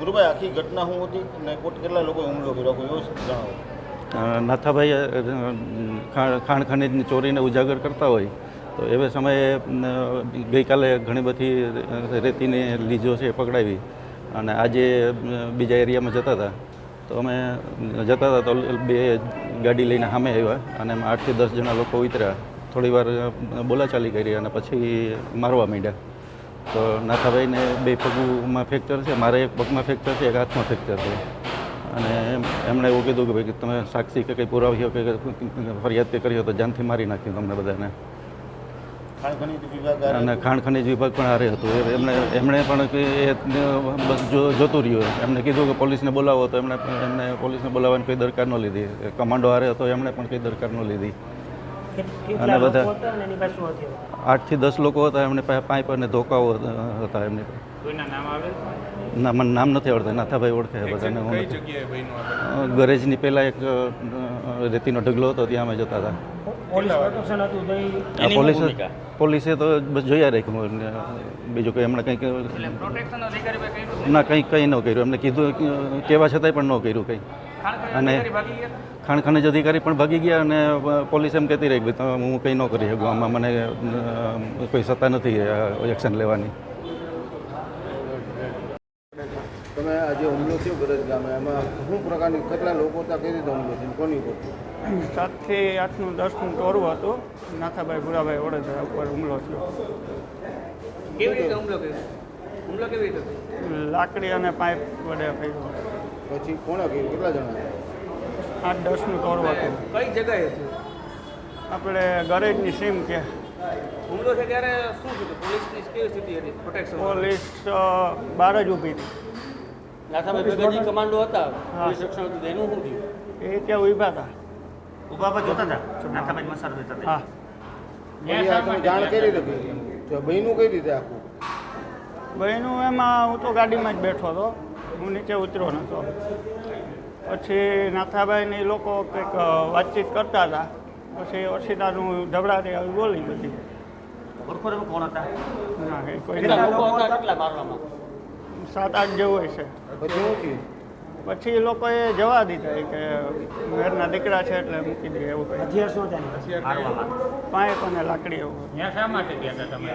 ગુરુભાઈ આખી ઘટના શું હતી ને કોટ કેટલા લોકો હુમલો કર્યો? કોઈ વ્યવસ્થિત જણાવો. નાથાભાઈ ખાણ ખનીજની ચોરીને ઉજાગર કરતા હોય તો એવા સમયે ગઈકાલે ઘણી બધી રેતીની લીજો છે એ પકડાવી અને આજે બીજા એરિયામાં જતા હતા. તો અમે જતા હતા તો બે ગાડી લઈને સામે આવ્યા અને આઠથી દસ જણા લોકો ઉતર્યા. થોડી વાર બોલાચાલી કરી અને પછી મારવા માંડ્યા. તો નાથાભાઈને બે પગમાં ફ્રેક્ચર છે મારે એક પગમાં ફ્રેક્ચર છે એક હાથમાં ફ્રેક્ચર છે. અને એમણે એવું કીધું કે ભાઈ કે તમે સાક્ષી કે કંઈ પુરાવ્યો કે ફરિયાદ કે કરી તો જાનથી મારી નાખ્યું તમને બધાને. અને ખાણ ખનીજ વિભાગ પણ હારે હતું. એમણે એમણે પણ એ બસ જોતું રહ્યું એમણે કીધું કે પોલીસને બોલાવો તો એમણે એમને પોલીસને બોલાવવાની કોઈ દરકાર ન લીધી. કમાન્ડો હારે હતો એમણે પણ કંઈ દરકાર ન લીધી. અને બધા આઠથી દસ લોકો હતા એમને પાસે પાઇપ અને ધોકાઓ હતા એમની ના મને નામ નથી આવડતા નાથાભાઈ ઓળખે બધાને હું ગરેજની પહેલાં એક રેતીનો ઢગલો હતો ત્યાં અમે જતા હતા. આ પોલીસ પોલીસે તો બસ જોયા રાખ્યું બીજું કંઈ એમણે કંઈક ના કંઈ કંઈ ન કર્યું. એમને કીધું કહેવા છતાંય પણ ન કર્યું કંઈ. અને ખાણ જ અધિકારી પણ ભાગી ગયા અને પોલીસ એમ કહેતી રહી કે હું કંઈ ન કરી શકું આમાં મને કોઈ સત્તા નથી એક્શન લેવાની. તમે આજે હુમલો થયો ગરજ ગામે એમાં શું પ્રકારની કેટલા લોકો હતા કઈ રીતે હુમલો થયો? કોની ઉપર? સાતથી આઠનું દસનું ટોરું હતું. નાથાભાઈ ભુરાભાઈ વડોદરા ઉપર હુમલો થયો. કેવી રીતે હુમલો કર્યો? હુમલો કેવી રીતે લાકડી અને પાઇપ વડે કર્યો પછી કોણે કર્યું કેટલા જણા આઠ દસનું ટોરું હતું કઈ જગ્યાએ થયું આપણે ગરેજની સીમ કે. હુમલો છે ત્યારે શું થયું પોલીસની કેવી સ્થિતિ હતી? પ્રોટેક્શન પોલીસ બહાર જ ઊભી હતી. નાથાભાઈ ભેગાજી કમાન્ડો હતા. હા. પોલીસ રક્ષણ હતું. એનું શું થયું? એ ત્યાં ઊભા હતા. ઊભા પર જોતા હતા? નાથાભાઈ મસાલો જોતા હતા હા. પછી જાણ કઈ રીતે કરી એમ? બહેનું કઈ રીતે આખું? બહેનું એમાં હું તો ગાડીમાં જ બેઠો હતો. હું નીચે ઉતર્યો નહોતો પછી નાથાભાઈને એ લોકો કંઈક વાતચીત કરતા હતા. પછી ઓછીતાનું ઝઘડાટી આવી બોલી બધી. કોણ હતા? ના એ કોઈ કેટલા લોકો હતા કેટલા મારવામાં સાત આઠ જેવું હોય છે પછી એ લોકોએ જવા દીધા કે ઘરના દીકરા છે એટલે મૂકી દે એવું કંઈ. પાંચ અને લાકડી એવું. શા માટે ગયા હતા તમે?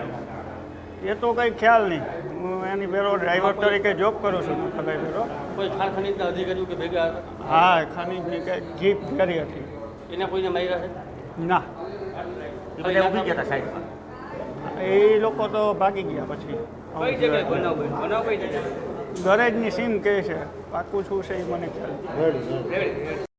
એ તો કંઈ ખ્યાલ નહીં. હું એની બેરો ડ્રાઈવર તરીકે જોબ કરું છું નાથાભાઈ બેરો કોઈ ખાખની અધિકારીઓ કે ભેગા? હા ખાનીજની કંઈક જીપ કરી હતી. એને કોઈને માર્યા છે? ના. ઊભી ગયા સાહેબ? એ લોકો તો ભાગી ગયા પછી. કઈ જગ્યાએ? બનાવ બનાવ કઈ જગ્યાએ? ગરેજની સીમ કહે છે. પાકું શું છે એ મને ખ્યાલ